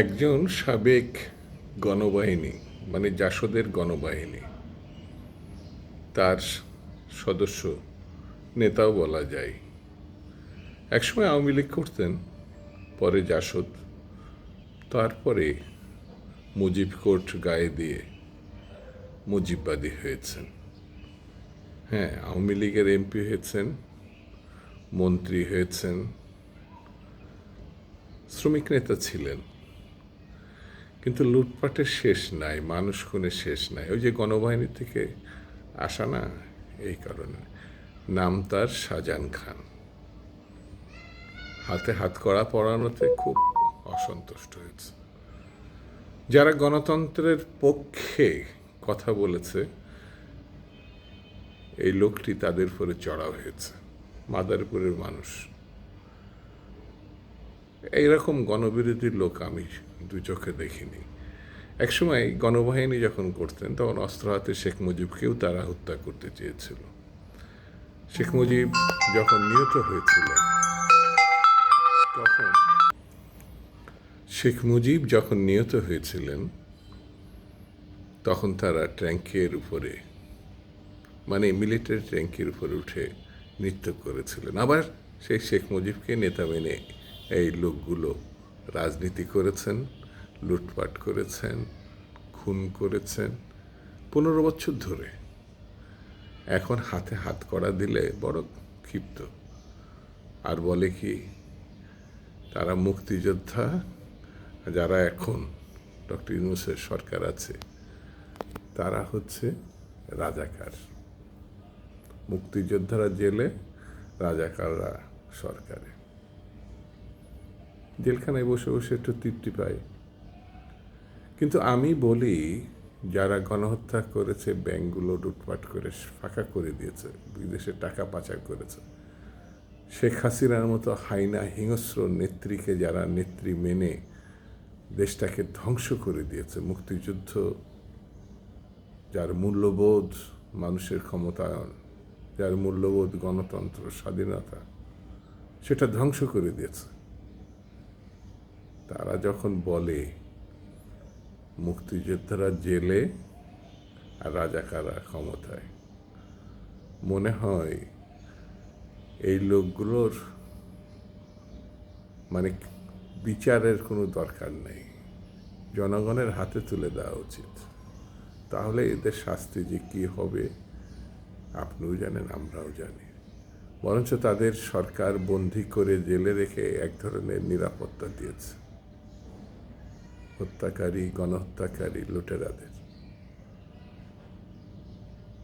একজন সাবেক গণবাহিনী মানে জাসদের গণবাহিনী। তার সদস্য নেতাও বলা যায়। একসময় আওয়ামী লীগ করতেন, পরে জাসদ। তারপরে মুজিব কোর্ট গায়ে দিয়ে মুজিববাদী হয়েছেন। হ্যাঁ আওয়ামী লীগের এমপি হয়েছেন, মন্ত্রী হয়েছেন, শ্রমিক নেতা ছিলেন। কিন্তু লুটপাটের শেষ নাই, মানুষ খুনের শেষ নাই। ওই যে গণবাহিনী থেকে আসা না, এই কারণে। নাম তার শাহজাহান খান। হাতে হাত করা পড়ানোতে খুব অসন্তুষ্ট হয়েছে। যারা গণতন্ত্রের পক্ষে কথা বলেছে, এই লোকটি তাদের উপরে চড়া হয়েছে। মাদারপুরের মানুষ এইরকম গণবিরোধী লোক আমি দু চোখে দেখিনি। একসময় গণবাহিনী যখন করতেন, তখন অস্ত্র হাতে শেখ মুজিবকেও তারা হত্যা করতে চেয়েছিল। শেখ মুজিব যখন নিহত হয়েছিলেন, তখন শেখ মুজিব যখন নিহত হয়েছিলেন, তখন তারা ট্যাঙ্কের উপরে মানে মিলিটারি ট্যাঙ্কের উপরে উঠে নৃত্য করেছিলেন। আবার সেই শেখ মুজিবকে নেতা মেনে এই লোকগুলো রাজনীতি করেছেন, লুটপাট করেছেন, খুন করেছেন পনেরো বছর ধরে। এখন হাতে হাত করা দিলে বড় ক্ষিপ্ত। আর বলে কি, তারা মুক্তিযোদ্ধা যারা এখন ডক্টর ইউনুসের সরকার আছে, তারা হচ্ছে রাজাকার। মুক্তিযোদ্ধারা জেলে রাজাকাররা সরকারে। জেলখানায় বসে বসে একটু তৃপ্তি পাই। কিন্তু আমি বলি, যারা গণহত্যা করেছে, ব্যাংকগুলো লুটপাট করে ফাঁকা করে দিয়েছে বিদেশে টাকা পাচার করেছে। শেখ হাসিনার মতো হাইনা হিংস্র নেত্রীকে যারা নেত্রী মেনে দেশটাকে ধ্বংস করে দিয়েছে, মুক্তিযুদ্ধ, যার মূল্যবোধ মানুষের ক্ষমতায়ন, যার মূল্যবোধ গণতন্ত্র, স্বাধীনতা, সেটা ধ্বংস করে দিয়েছে। তারা যখন বলে, মুক্তিযোদ্ধারা জেলে আর রাজাকারা ক্ষমতায়। মনে হয় এই লোকগুলোর মানে বিচারের কোনো দরকার নেই। জনগণের হাতে তুলে দেওয়া উচিত। তাহলে এদের শাস্তি যে কী হবে, আপনিও জানেন, আমরাও জানি। বরঞ্চ তাদের সরকার বন্দি করে জেলে রেখে এক ধরনের নিরাপত্তা দিয়েছে। হত্যাকারী, গণহত্যাকারী, লুটেরাদের।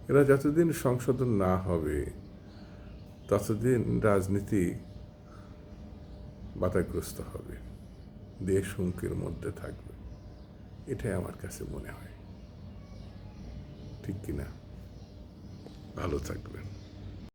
এরা যতদিন সংশোধন না হবে, ততদিন রাজনীতি বাধাগ্রস্ত হবে। দেশ হুমকির মধ্যে থাকবে। এটাই আমার কাছে মনে হয়। ঠিক কিনা? ভালো থাকবেন।